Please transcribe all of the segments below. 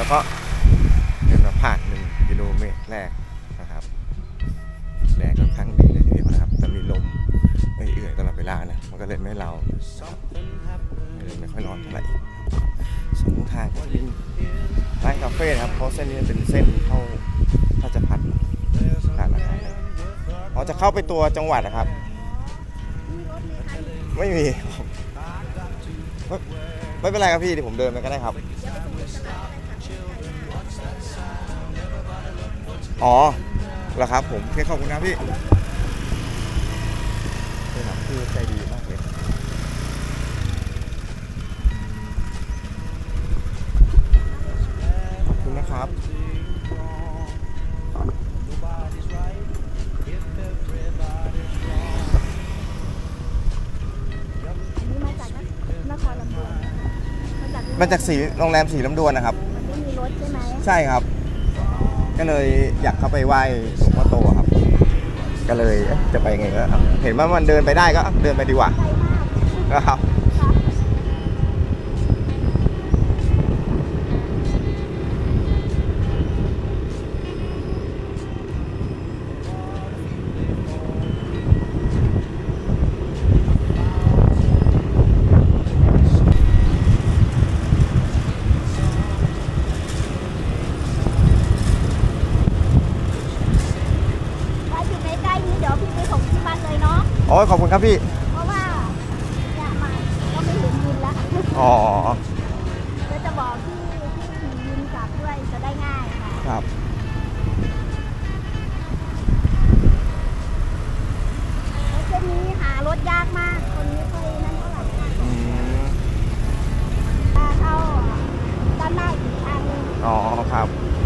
เราก็เดินมาผ่านหนึ่งกิโลเมตรแรกนะครับแดดค่อนข้างดีเลยทีเดียวนะครับแต่มีลมเอื่อยๆตลอดเวลานะมันก็เลยไม่เราเลยไม่ค่อยร้อนเท่าไหร่สองทางก็จะเป็นร้านคาเฟ่นะครับเพราะเส้นนี้เป็นเส้นเข้าราชพัฒน์ร้านอาหารเลยอ๋อจะเข้าไปตัวจังหวัดนะครับ ไม่มีไม่ไม่เป็นไรครับพี่เดี๋ยวผมเดินไปก็ได้ครับ อ๋อเหรอครับผมโอเคขอบคุณครับพี่เป็นหนังที่ใจดีมากเลยขอบคุณนะครับนี่มาจากนครลำดวนมาจากมาจากสีโรงแรมสีลำดวนนะครับ มันไม่มีรถใช่ไหม ใช่ครับ ก็เลยอยากเข้าไปไหว้หลวงพ่อโตครับ ก็เลยเอ๊ะจะไปไงก็เห็นว่ามันเดินไปได้ก็เดินไปดีกว่ากลมากนะครับ ยขอบคุณครับพี่ เพราะว่าเนี่ยมาก็ไม่เห็นยินแล้วอ๋อ ก็จะบอกที่ที่ขี่ยินกลับด้วยจะได้ง่ายค่ะครับ แล้วเส้นนี้หารถยากมาก คนไม่ค่อยนั่นเท่าไหร่ค่ะอืม ถ้าเข้าด้านหน้าอีกทางหนึงอ๋อ ครับเ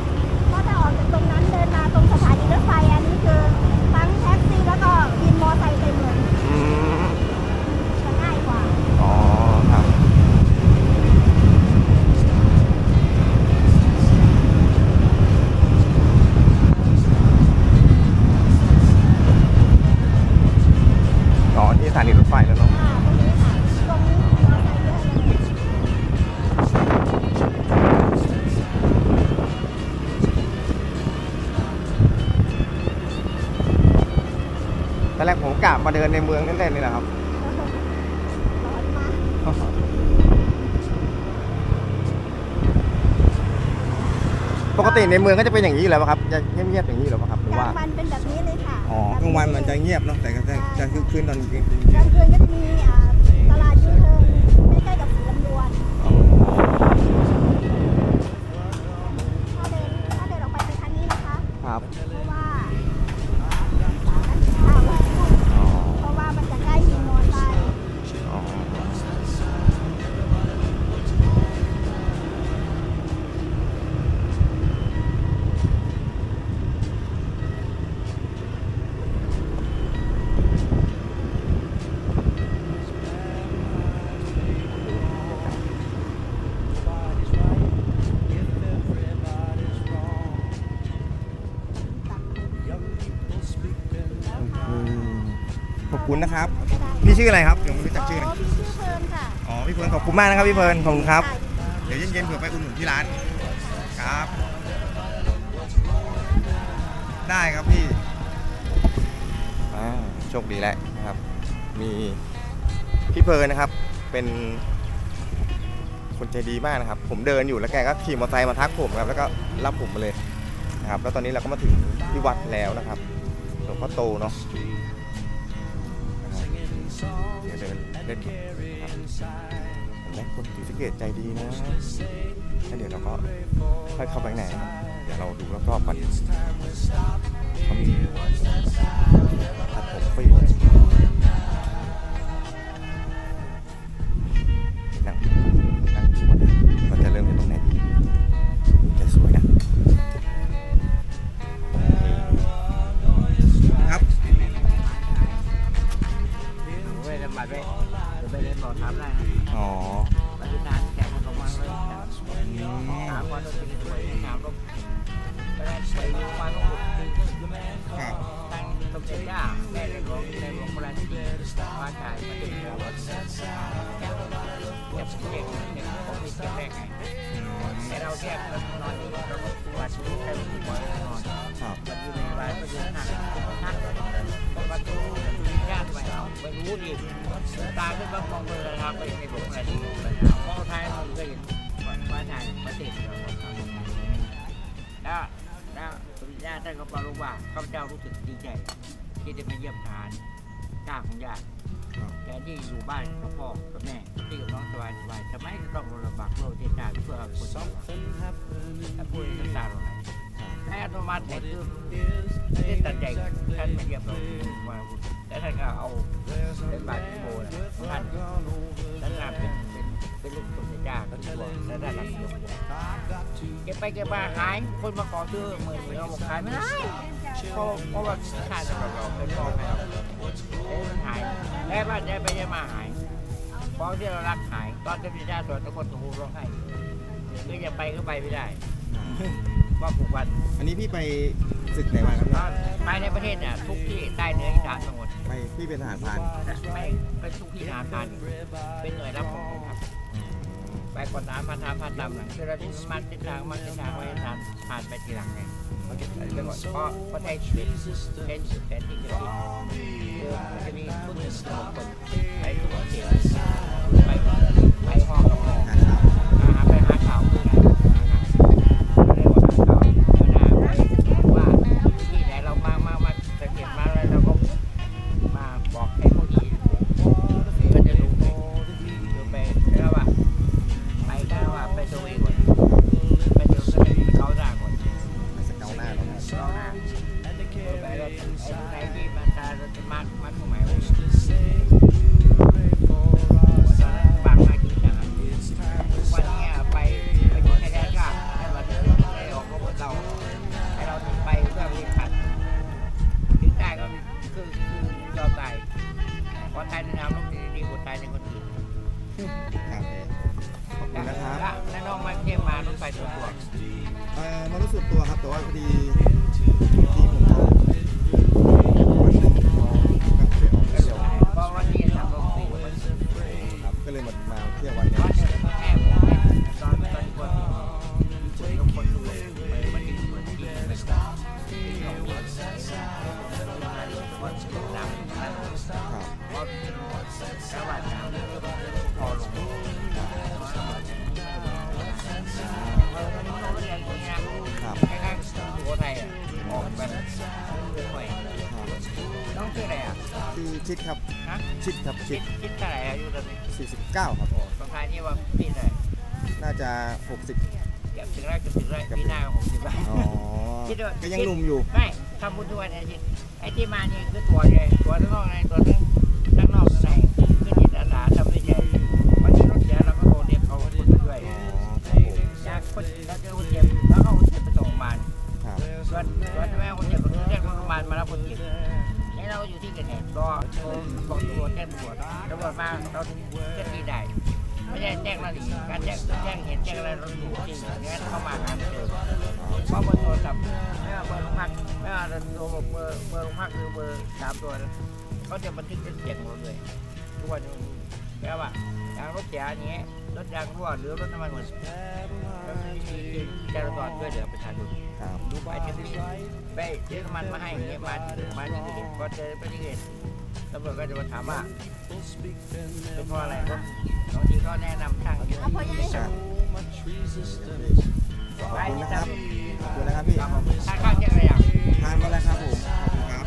ตอนแรกผมกะมาเดินในเมืองเล่นๆนี่แหละครับร้อนมากปกติในเมืองก็จะเป็นอย่างนี้อยู่แล้วป่ะครับจะเงียบๆอย่างนี้อยู่แล้วป่ะครับหรือกลาว่างวันเป็นแบบนี้เลยค่ะอ๋อกลางวันมันจะเงียบเนาะแต่ก็จะจะคึกคืนตอนกลางคืน กลางคืนก็จะมีอ่าตลาดยูเทิร์น พี่ชื่ออะไรครับยังไม่รู้จักชื่อเลยอ๋อพี่ชื่อเพิร์นค่ะอ๋อพี่เพิร์นขอบคุณมากนะครับพี่เพิร์นขอบคุณครับ เดี๋ยวเย็นๆเผื่อไปอุดหนุนที่ร้านครับ ได้ครับพี่อ่าโชคดีแล้วนะครับ มีพี่เพิร์นนะครับ เป็นคนใจดีมากนะครับ ผมเดินอยู่แล้วแกก็ขี่มอเตอร์ไซค์มาทักผมครับแล้วก็รับผมมาเลยนะครับ แล้วตอนนี้เราก็มาถึงที่วัดแล้วนะครับหลวงพ่อโตเนาะนะครับ เดี๋ยวเดินเล่นนะครับเห็นไหมคนศรีสะเกดใจดีนะแล้วเดี๋ยวเราก็ค่อยเข้าไปไหนครับเดี๋ยวเราดูรอบๆก่อนเขามี บไปเลยไปเรียนบอทั้มได้นะอ๋อไปตรานแจกคนออกมาเล้วถามว่าต้องกินสวยถามก็ไปได้ไปมาต้องหลุดจริงครัตั้งสมเด็จย่าแม่ในหลวงในหลวงโบราณที่มาถ่ายมาดึงแล้วก็แจกเนี่ยผมเก็บเนี่ผมมีเก็บแรกไงแต่เราแยกเรานอนอยู่เราก็ปวดชีวิตใครไม่ปวดนอนครับมันอยู่ในวัยมันอยู่ห่างห่งประตู ไม่รู้ดิตาขึ้นมามองเบอร์นะครับไปในหลวงอะไรดีมองไท้ายเราก็เห็นว่าถ่ายมาติดเราแล้วแล้วสมเด็จย่าท่านก็บอกว่าข้าพเจ้ารู้สึกดีใจ ที่ได้มาเยี่ยมทานญาของญาติแทนที่อยู่บ้านกับพ่อกับแม่ที่กับน้องสบายสบายทำไมจะต้องลำบากโลกที่ชาเพื่อคนสองถ้าพูดน้ำตาเราไหลให้อัตโนมัติเนี่ยคือได้ตัดใจท่านมาเยี่ยมเราว่า แต่ท่านก็เอาเป็นบาทที่โบนะท่านท่านน่ะเป็นเป็นเป็นลูกตุ่มจ้าก็ถือว่าแล้วได้รับยกเก็บไปเก็บมาหายคนมาขอซื้อหมื่นเราบอกขายไม่ได้เพราะเพราะว่าค่าสำหรับเราเป็นพ่อแม่เราเอ้ยมันหายได้วบ้านได้ไปได้มาหายของที่เรารักหายตอนจะพิจารณาตัวทุกคนถูกร้องไห้คือจะไปก็ไปไม่ได้ว่าผูกพันอันนี้พี่ไปศึกไหนมาครับ ตอนไปในประเทศเนี่ยทุกที่ใต้เหนืออีสานทั้งหมดไปพี่เป็นทหารพรานไม่เป็นทุกที่นาทานเป็นหน่วยรับของผมครับ ไปกดน้ำพันธาพันดำหลังคือเราที่มักทิศทางมักทิศทางไว้ทานผ่านไปทีหลังไงมันจะไปก่อนเพราะเพราะใช้ชีวิตใช้ชีวิตแทนที่จะกินคือ แล้วน้องมาเที่ยวมารถไฟตัวตัวเอ่อมารู้สึกตัวครับแต่ว่าพอดี แบบค่อยครับๆน้องชื่ออะไรอะที่ชิดครับ ฮะชิดครับชิคิดดคิดเท่าไหร่อายุตอนนี้49 ครับ โอ้ตรงท้ายนี่ว่าพี่เลยน่าจะ 60เกือบถึงแล้วเกือบถึงแล้วพี่หน้าของสิบแล้ว อ๋อคิดว่า ก็ยังหนุ่มอยู่ ไม่ทำบุญทุกวันอาทิตย์ไอ้ที่มานี่คือตัวเลยตัวข้างนอกในตัวทั้ง บอกตำรวจแจ้งตำรวจตำรวจมาเราถึงเจ้าที่ได้ไม่ใช่แจ้งเราหนีการแจ้งแจ้งเหตุแจ้งอะไรเราดูจริงอย่างนั้นเข้ามาหาไม่เจอเพราะเบอร์โทรศัพท์ไม่ว่าเบอร์โรงพักไม่ว่าเราโทรบอกเบอร์เบอร์โรงพักหรือเบอร์สามตัวเขาจะบันทึกเป็นเสียงหมดเราเลยทุกวันนี้แปลว่าอย่าง รถเสียอันนี้รถยางรั่วหรือรถน้ำมันหมดแล้วมีจราจรช่วยเหลือประชาชนครับดูไปที่นี่ไปเยอรมันมาให้อย่างเงี้ยมามาที่นี่พอเจอไปที่นี่ตำรวจก็จะมาถามว่าเป็นเพราะอะไรครับบางทีก็แนะนำทางเยอะขอบคุณนะครับขอบคุณนะครับพี่ทานข้างแค่ไหนอะทางมาแล้วครับผมขอบคุณครับ